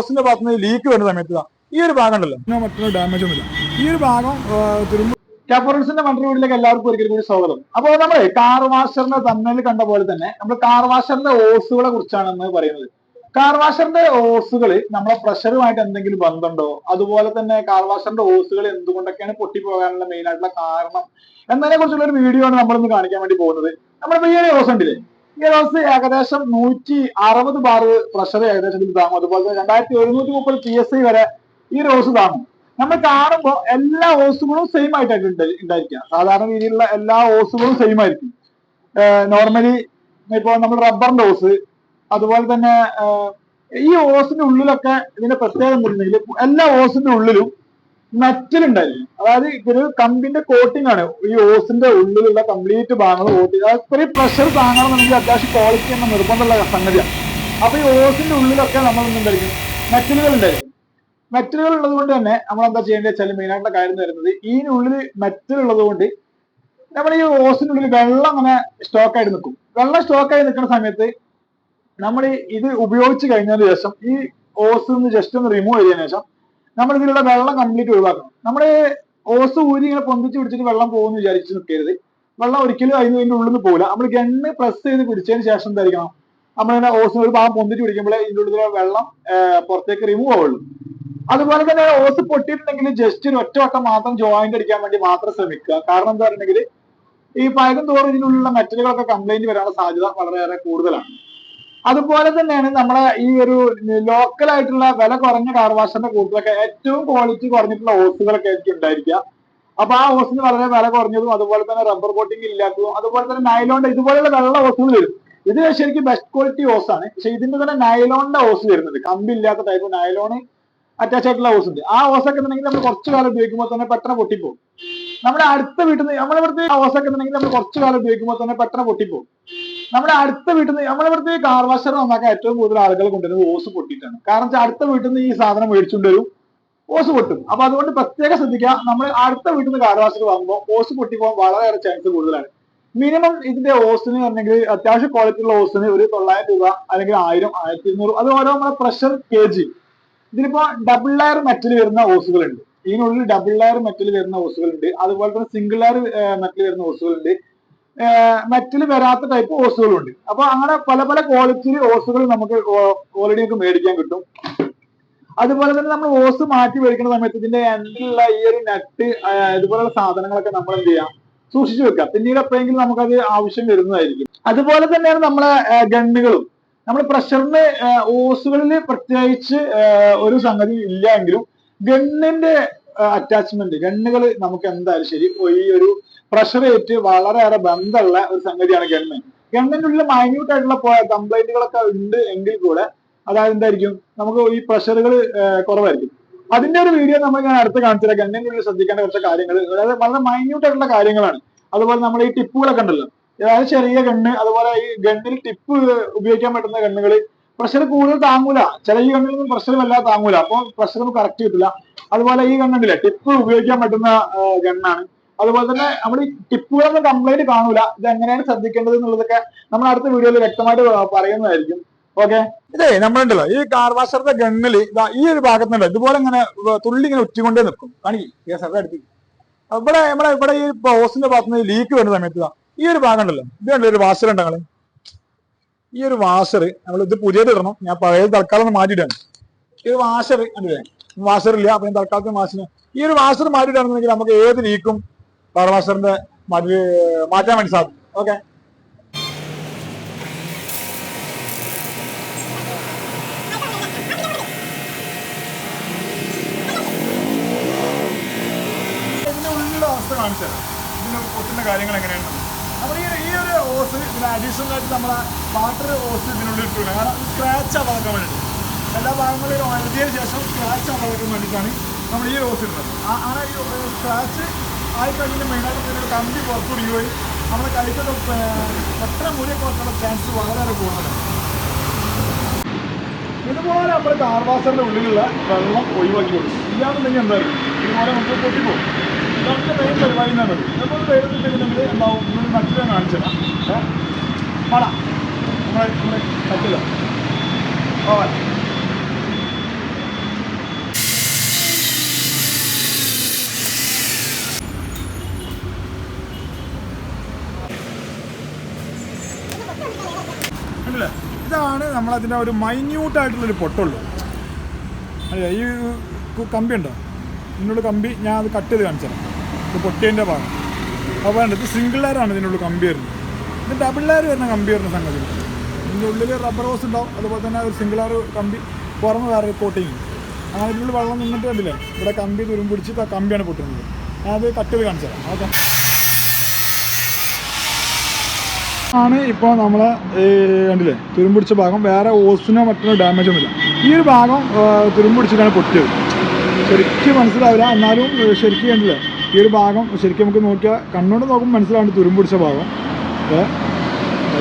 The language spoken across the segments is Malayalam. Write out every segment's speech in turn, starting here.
ഹോസിന്റെ ഭാഗത്ത് നിന്ന് ലീക്ക് വരുന്ന സമയത്ത് ഈ ഒരു ഭാഗം ഉണ്ടല്ലോ. മറ്റൊരു ഡാമേജ് ഒന്നുമില്ല. ഈ ഒരു ഭാഗം തുരുമ്പ് ക്യാപ്പറൻസിന്റെ മണ്ടർ വീട്ടിലേക്ക് എല്ലാവർക്കും ഒരിക്കൽ കൂടി സ്വാഗതം. അപ്പോൾ നമ്മൾ കാർ വാഷറിന്റെ തമ്മിൽ കണ്ട പോലെ തന്നെ നമ്മൾ കാർ വാഷറിന്റെ ഓസുകളെ കുറിച്ചാണ് ഇന്ന് പറയുന്നത്. കാർ വാഷറിന്റെ ഓസുകൾ നമ്മളെ പ്രഷറുമായിട്ട് എന്തെങ്കിലും ബന്ധമുണ്ടോ? അതുപോലെ തന്നെ കാർ വാഷറിന്റെ ഓസുകൾ എന്തുകൊണ്ടൊക്കെയാണ് പൊട്ടിപ്പോകാനുള്ള മെയിൻ ആയിട്ടുള്ള കാരണം എന്നതിനെ കുറിച്ചുള്ള ഒരു വീഡിയോ ആണ് നമ്മൾ ഇന്ന് കാണിക്കാൻ വേണ്ടി പോകുന്നത്. നമ്മളിപ്പോ ഈ ഒരു ഓസ് ഉണ്ടല്ലേ? ഓസ് ഏകദേശം നൂറ്റി അറുപത് ബാർ പ്രഷർ ഏകദേശം താങ്ങും അതുപോലെ തന്നെ രണ്ടായിരത്തി എഴുന്നൂറ്റി മുപ്പത് പി എസ് ഐ വരെ ഈ ഓസ് താങ്ങും നമ്മൾ കാണുമ്പോൾ എല്ലാ ഓസുകളും സെയിം ആയിട്ടായിട്ട് ഉണ്ടായിരിക്കാം. സാധാരണ രീതിയിലുള്ള എല്ലാ ഓസുകളും സെയിം ആയിരിക്കും. നോർമലി ഇപ്പോൾ നമ്മൾ റബ്ബറിന്റെ ഓസ് അതുപോലെ തന്നെ ഈ ഓസിന്റെ ഉള്ളിലൊക്കെ ഇതിന്റെ പ്രത്യേകത എന്തുണ്ടെങ്കിൽ എല്ലാ ഓസിന്റെ ഉള്ളിലും മെറ്റൽ ഉണ്ടായിരിക്കും അതായത് ഇതൊരു കമ്പിന്റെ കോട്ടിംഗ് ആണ്. ഈ ഓസിന്റെ ഉള്ളിലുള്ള കംപ്ലീറ്റ് ഭാഗങ്ങൾ കോട്ടിംഗ് അതായത് ഇത്രയും പ്രഷർ താങ്ങണമെന്നുണ്ടെങ്കിൽ അത്യാവശ്യം ക്വാളിറ്റി എന്ന നിർബന്ധമുള്ള സംഗതിയാണ് അപ്പൊ ഈ ഓസിന്റെ ഉള്ളിലൊക്കെ നമ്മൾ എന്തുണ്ടായിരിക്കും മെറ്റലുകൾ ഉണ്ടായിരിക്കും മെറ്റലുകൾ ഉള്ളത് കൊണ്ട് തന്നെ നമ്മൾ എന്താ ചെയ്യേണ്ടത് വെച്ചാൽ മെയിൻ ആയിട്ടുള്ള കാര്യം വരുന്നത് ഉള്ളിൽ മെറ്റൽ ഉള്ളത് കൊണ്ട് നമ്മൾ ഈ ഓസിന്റെ ഉള്ളിൽ വെള്ളം അങ്ങനെ സ്റ്റോക്ക് ആയിട്ട് നിൽക്കും. വെള്ളം സ്റ്റോക്ക് ആയി നിൽക്കുന്ന സമയത്ത് നമ്മൾ ഇത് ഉപയോഗിച്ച് കഴിഞ്ഞതിന് ശേഷം ഈ ഓസ് നിന്ന് ജസ്റ്റ് ഒന്ന് റിമൂവ് ചെയ്തതിനു ശേഷം നമ്മൾ ഇതിലുള്ള വെള്ളം കംപ്ലീറ്റ് ഒഴിവാക്കണം. നമ്മൾ ഓസ് ഊരി ഇങ്ങനെ പൊന്തിച്ച് പിടിച്ചിട്ട് വെള്ളം പോകുമെന്ന് വിചാരിച്ച് നിൽക്കരുത് വെള്ളം ഒരിക്കലും അതിന് അതിന്റെ ഉള്ളിൽ നിന്ന് പോകില്ല നമ്മൾ ഗണ്ണ് പ്രസ് ചെയ്ത് പിടിച്ചതിന് ശേഷം എന്തായിരിക്കണം? നമ്മളിങ്ങനെ ഓസിന് ഒരു ഭാഗം പൊന്തിച്ച് പിടിക്കുമ്പോൾ ഇതിന്റെ ഉള്ളിലെ വെള്ളം പുറത്തേക്ക് റിമൂവ് ആവുള്ളൂ. അതുപോലെ തന്നെ ഓസ് പൊട്ടിയിട്ടുണ്ടെങ്കിൽ ജസ്റ്റ് ഒരു ഒറ്റവട്ടം മാത്രം ജോയിന്റ് അടിക്കാൻ വേണ്ടി മാത്രം ശ്രമിക്കുക. കാരണം എന്താ പറയുണ്ടെങ്കിൽ ഈ പഴകം തോറും ഇതിനുള്ള മെറ്റലുകളൊക്കെ കംപ്ലൈന്റ് വരാനുള്ള സാധ്യത വളരെയേറെ കൂടുതലാണ്. അതുപോലെ തന്നെയാണ് നമ്മളെ ഈ ഒരു ലോക്കൽ ആയിട്ടുള്ള വില കുറഞ്ഞ കാർ വാഷറിന്റെ കൂട്ടത്തിലൊക്കെ ഏറ്റവും ക്വാളിറ്റി കുറഞ്ഞിട്ടുള്ള ഹോസുകളൊക്കെ ആയിരിക്കും ഉണ്ടായിരിക്കുക. അപ്പൊ ആ ഓസിന് വളരെ വില കുറഞ്ഞതും അതുപോലെ തന്നെ റബ്ബർ കോട്ടിംഗ് ഇല്ലാത്തതും അതുപോലെ തന്നെ നൈലോണിന്റെ ഇതുപോലെയുള്ള വെള്ള ഹോസുകൾ വരും. ഇത് ശരിക്കും ബെസ്റ്റ് ക്വാളിറ്റി ഹോസ് ആണ്. പക്ഷെ ഇതിന്റെ തന്നെ നൈലോണിന്റെ ഹോസ് വരുന്നുണ്ട്. കമ്പി ഇല്ലാത്ത ടൈപ്പ് നൈലോണ് അറ്റാച്ച് ആയിട്ടുള്ള ഹോസ് ഉണ്ട്. ആ ഓസൊക്കെ ഉണ്ടെങ്കിൽ നമ്മൾ കുറച്ചു കാലം ഉപയോഗിക്കുമ്പോൾ തന്നെ പെട്ടെന്ന് പൊട്ടിപ്പോകും. നമ്മുടെ അടുത്ത വീട്ടിൽ നിന്ന് നമ്മളിവിടുത്തെ ഒക്കെ ഉണ്ടെങ്കിൽ നമ്മൾ കുറച്ചു കാലം ഉപയോഗിക്കുമ്പോൾ തന്നെ പെട്ടെന്ന് പൊട്ടിപ്പോകും. നമ്മുടെ അടുത്ത വീട്ടിൽ നിന്ന് നമ്മളിവിടുത്തെ കാർ വാഷർ നന്നാക്കാൻ ഏറ്റവും കൂടുതൽ ആളുകൾ കൊണ്ടുവരുന്നത് ഓസ് പൊട്ടിയിട്ടാണ് കാരണം അടുത്ത വീട്ടിൽ നിന്ന് ഈ സാധനം മേടിച്ചുകൊണ്ട് വരും ഓസ് പൊട്ടും. അപ്പൊ അതുകൊണ്ട് പ്രത്യേകം ശ്രദ്ധിക്കുക നമ്മൾ അടുത്ത വീട്ടിൽ നിന്ന് കാർ വാഷർ വാങ്ങുമ്പോൾ ഓസ് പൊട്ടിപ്പോകാൻ വളരെയേറെ ചാൻസ് കൂടുതലാണ്. മിനിമം ഇതിന്റെ ഓസിന് പറഞ്ഞെങ്കിൽ അത്യാവശ്യം ക്വാളിറ്റി ഉള്ള ഓസിന് ഒരു തൊള്ളായിരം രൂപ അല്ലെങ്കിൽ ആയിരം ആയിരത്തി ഇരുന്നൂറ് അത് ഓരോ നമ്മുടെ പ്രഷർ കെ ജി ഇതിലിപ്പോ ഡബിൾ ലെയർ മെറ്റൽ വരുന്ന ഓസുകളുണ്ട് ഇതിനുള്ളിൽ ഡബിൾ ലെയർ മെറ്റൽ വരുന്ന ഓസുകളുണ്ട് അതുപോലെ തന്നെ സിംഗിൾ ലെയർ മെറ്റൽ വരുന്ന ഓസുകളുണ്ട് മെറ്റൽ വരാത്ത ടൈപ്പ് ഓസുകളുണ്ട്. അപ്പൊ അങ്ങനെ പല പല ക്വാളിറ്റിയിൽ ഓസുകൾ നമുക്ക് ഓൾറെഡി നമുക്ക് മേടിക്കാൻ കിട്ടും. അതുപോലെ തന്നെ നമ്മൾ ഓസ് മാറ്റി മേടിക്കുന്ന സമയത്ത് ഇതിന്റെ എൻഡിലുള്ള ഈ ഒരു നട്ട് ഇതുപോലുള്ള സാധനങ്ങളൊക്കെ നമ്മൾ എന്ത് ചെയ്യാം? സൂക്ഷിച്ചു വെക്കുക. പിന്നീട് എപ്പോഴെങ്കിലും നമുക്കത് ആവശ്യം വരുന്നതായിരിക്കും. അതുപോലെ തന്നെയാണ് നമ്മളെ ഗണ്ണുകളും. നമ്മൾ പ്രഷറിന് ഓസുകളിൽ പ്രത്യേകിച്ച് ഒരു സംഗതി ഇല്ല എങ്കിലും ഗണ്ണിന്റെ അറ്റാച്ച്മെന്റ് ഗണ്ണുകൾ നമുക്ക് എന്തായാലും ശരി ഈ ഒരു പ്രഷർ ഏറ്റ് വളരെയേറെ ബന്ധമുള്ള ഒരു സംഗതിയാണ് ഗവൺമെന്റ്. ഗവൺമെന്റിനുള്ളിൽ മൈന്യൂട്ട് ആയിട്ടുള്ള കംപ്ലൈന്റുകളൊക്കെ ഉണ്ട് എങ്കിൽ കൂടെ അതായത് എന്തായിരിക്കും? നമുക്ക് ഈ പ്രഷറുകൾ കുറവായിരിക്കും. അതിന്റെ ഒരു വീഡിയോ നമ്മൾ ഞാൻ അടുത്ത് കാണിച്ചില്ല ഗവൺമെന്റിനുള്ളിൽ ശ്രദ്ധിക്കേണ്ട കുറച്ച് കാര്യങ്ങൾ. അതായത് വളരെ മൈന്യൂട്ട് ആയിട്ടുള്ള കാര്യങ്ങളാണ്. അതുപോലെ നമ്മൾ ഈ ടിപ്പുകളൊക്കെ ഉണ്ടല്ലോ. അതായത് ചെറിയ ഗണ്ണ് അതുപോലെ ഈ ഗണ്ണിൽ ടിപ്പ് ഉപയോഗിക്കാൻ പറ്റുന്ന ഗണ്ണുകൾ പ്രഷർ കൂടുതൽ താങ്ങൂല. ചില ഈ ഗണ്ണിലൊന്നും പ്രഷർ വല്ലാതെ താങ്ങൂല. അപ്പൊ പ്രഷർ കറക്റ്റ് കിട്ടില്ല അതുപോലെ ഈ ഗണ്ണുണ്ടല്ലേ ടിപ്പ് ഉപയോഗിക്കാൻ പറ്റുന്ന ഗണ്ണാണ്. അതുപോലെ തന്നെ നമ്മൾ ഈ ടിപ്പുകളൊന്നും കംപ്ലൈന്റ് കാണൂല. ഇത് എങ്ങനെയാണ് ശ്രദ്ധിക്കേണ്ടത് എന്നുള്ളതൊക്കെ നമ്മൾ അടുത്ത വീഡിയോയിൽ വ്യക്തമായിട്ട് പറയുന്നതായിരിക്കും. ഓക്കെ ഇതേ നമ്മളുണ്ടല്ലോ. ഈ കാർ വാഷറിന്റെ ഗണ്ണിൽ ഇതാ ഈ ഒരു ഭാഗത്തുണ്ടല്ലോ. ഇതുപോലെ ഇങ്ങനെ തുള്ളി ഇങ്ങനെ ഉറ്റിക്കൊണ്ടേ നിൽക്കും. കാണിക്കും അടുത്ത്. ഇവിടെ നമ്മുടെ ഇവിടെ ഈ ഓസിന്റെ ഭാഗത്തുനിന്ന് ലീക്ക് വരുന്ന സമയത്ത് ഈ ഒരു ഭാഗം ഉണ്ടല്ലോ. ഇത് കണ്ടോ? ഒരു വാഷർ ഉണ്ട് ഞങ്ങൾ ഈ ഒരു വാഷർ നമ്മൾ ഇത് പുതിയത് ഇടണം. ഞാൻ പഴയ തൽക്കാലം ഒന്ന് മാറ്റിയിട്ടാണ് ഈ ഒരു വാഷർ കണ്ടില്ലേ? വാഷർ ഇല്ല. അപ്പൊ ഞാൻ തൽക്കാലത്തിന് വാഷിന് ഈ ഒരു വാഷർ മാറ്റിയിട്ടാണെന്നുണ്ടെങ്കിൽ നമുക്ക് ഏത് ലീക്കും മാറ്റി മാറ്റാൻ വേണ്ടി സാധിക്കും. ഓക്കെ. കാര്യങ്ങൾ എങ്ങനെയാണ് അപ്പോൾ ഈ ഒരു ഓസ് ആയിട്ട് വാട്ടർ ഓസ് ഇതിനുള്ളിൽ സ്ക്രാച്ച് എല്ലാ ഭാഗങ്ങളിലും ശേഷം സ്ക്രാച്ച് ആവാക്കാൻ വേണ്ടിയിട്ടാണ് നമ്മൾ ഈ ഓസ് ഇടുന്നത്. ആ- ഈ സ്ക്രാച്ച് ആയി കഴിഞ്ഞ മെയിനായിട്ട് ഇതിന്റെ കമ്പി പുറത്തുടിക്കുകയും നമ്മൾ കഴിക്കുന്ന എത്ര മുറിയൊക്കെ വെക്കാനുള്ള ചാൻസ് വളരെ കൂടുതലാണ്. ഇതുപോലെ നമ്മൾ കാർവാസറിന്റെ ഉള്ളിലുള്ള വെള്ളം ഒഴിവാക്കി കൊടുക്കും ഇല്ലാന്നുണ്ടെങ്കിൽ എന്തായാലും ഇതുപോലെ നമുക്ക് പൊട്ടിപ്പോകും. ഇതൊക്കെ മെയിൻ പരിപാടി എന്നാണ് ഇതുപോലെ വരുന്നുണ്ടെങ്കിൽ എന്താവും മറ്റൊരു കാണിച്ചത് മഴ നമ്മളെ നമ്മളെ പറ്റില്ല നമ്മൾ അതിന്റെ ഒരു മൈന്യൂട്ടായിട്ടുള്ളൊരു പൊട്ടുള്ളൂ. അല്ല ഈ കമ്പി ഉണ്ടോ? ഇതിനുള്ള കമ്പി ഞാൻ അത് കട്ട് ചെയ്ത് കാണിച്ചു തരാം ഇത് പൊട്ടിയതിന്റെ ഭാഗം. അപ്പോൾ വേണ്ട ഇത് സിംഗിൾ ലെയറാണ് ഇതിനുള്ള കമ്പി വരുന്നത്. ഇത് ഡബിൾ ലെയർ വരുന്ന കമ്പി വരുന്ന സംഗതി. ഇതിന്റെ ഉള്ളിൽ റബ്ബർ ഹോസ് ഉണ്ടാവും. അതുപോലെ തന്നെ ഒരു സിംഗിൾ ലെയർ കമ്പി പുറമെ വേറെ കോട്ടിങ് അങ്ങനെ ഇതിനുള്ളിൽ വെള്ളം നിന്നിട്ട് കണ്ടില്ലേ ഇവിടെ കമ്പി തുരുമ്പ് പിടിച്ച് ആ കമ്പിയാണ് പൊട്ടുന്നത്. ഞാൻ അത് കട്ട് ചെയ്ത് കാണിച്ചു തരാം ഓക്കെ ആണ് ഇപ്പോൾ നമ്മൾ കണ്ടില്ലേ തുരുമ്പിടിച്ച ഭാഗം. വേറെ ഓസിനോ മറ്റോ ഡാമേജ് ഒന്നുമില്ല. ഈ ഒരു ഭാഗം തുരുമ്പിടിച്ചിട്ടാണ് പൊട്ടിയത്. ശരിക്കും മനസ്സിലാവില്ല. എന്നാലും ശരിക്കും കണ്ടില്ലേ ഈ ഒരു ഭാഗം ശരിക്കും നമുക്ക് നോക്കിയാൽ കണ്ണുകൊണ്ട് നോക്കുമ്പോൾ മനസ്സിലാവുണ്ട് തുരുമ്പിടിച്ച ഭാഗം.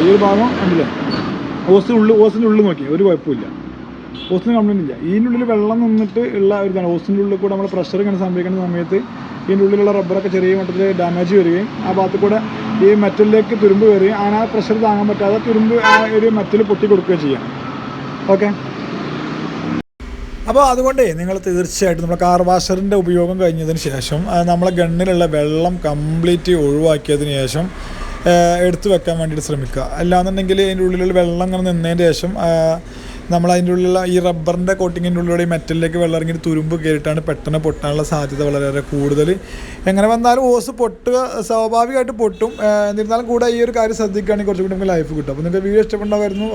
ഈ ഒരു ഭാഗം കണ്ടില്ലേ ഓസിന് ഉള്ളിൽ ഓസിന്റെ ഉള്ളിൽ നോക്കി ഒരു കുഴപ്പമില്ല ഓസിന് കംപ്ലൈന്റ് ഇല്ല. ഇതിന്റെ ഉള്ളിൽ വെള്ളം നിന്നിട്ട് ഉള്ള ഒരു ഇതാണ്. ഓസിന്റെ ഉള്ളിൽ കൂടെ നമ്മൾ പ്രഷർ ഇങ്ങനെ സംഭവിക്കുന്ന സമയത്ത് ഇതിന്റെ ഉള്ളിലുള്ള റബ്ബറൊക്കെ ചെറിയ മട്ടത്തിൽ ഡാമേജ് വരികയും ആ ഭാഗത്ത് കൂടെ ഈ മെറ്റലിലേക്ക് തുരുമ്പ് കയറുകയും അങ്ങനെ പ്രഷർ താങ്ങാൻ പറ്റാതെ തുരുമ്പ് ആ ഒരു മെറ്റൽ പൊട്ടി കൊടുക്കുകയും ചെയ്യാം. ഓക്കെ അപ്പോൾ അതുകൊണ്ടേ നിങ്ങൾ തീർച്ചയായിട്ടും നമ്മുടെ കാർ വാഷറിന്റെ ഉപയോഗം കഴിഞ്ഞതിന് ശേഷം നമ്മളെ ഗണ്ണിലുള്ള വെള്ളം കംപ്ലീറ്റ് ഒഴിവാക്കിയതിന് ശേഷം എടുത്തു വെക്കാൻ വേണ്ടിയിട്ട് ശ്രമിക്കുക. അല്ലാന്നുണ്ടെങ്കിൽ അതിന്റെ ഉള്ളിലുള്ള വെള്ളം ഇങ്ങനെ നിന്നതിന് ശേഷം നമ്മൾ അതിന്റെ ഉള്ളിലുള്ള ഈ റബ്ബറിന്റെ കോട്ടിങ്ങിന്റെ ഉള്ളിലൂടെ ഈ മെറ്റലിലേക്ക് വെള്ളം ഇറങ്ങി തുരുമ്പ് കയറിയിട്ടാണ് പെട്ടെന്ന് പൊട്ടാനുള്ള സാധ്യത വളരെ കൂടുതൽ. എങ്ങനെ വന്നാലും ഓസ് പൊട്ടുക സ്വാഭാവികമായിട്ട് പൊട്ടും. എന്നിരുന്നാലും കൂടെ ഈ ഒരു കാര്യം ശ്രദ്ധിക്കുകയാണെങ്കിൽ കുറച്ചുകൂടി നമുക്ക് ലൈഫ് കിട്ടും. അപ്പോൾ നിങ്ങൾക്ക് വീഡിയോ ഇഷ്ടപ്പെട്ടുണ്ടായിരുന്നു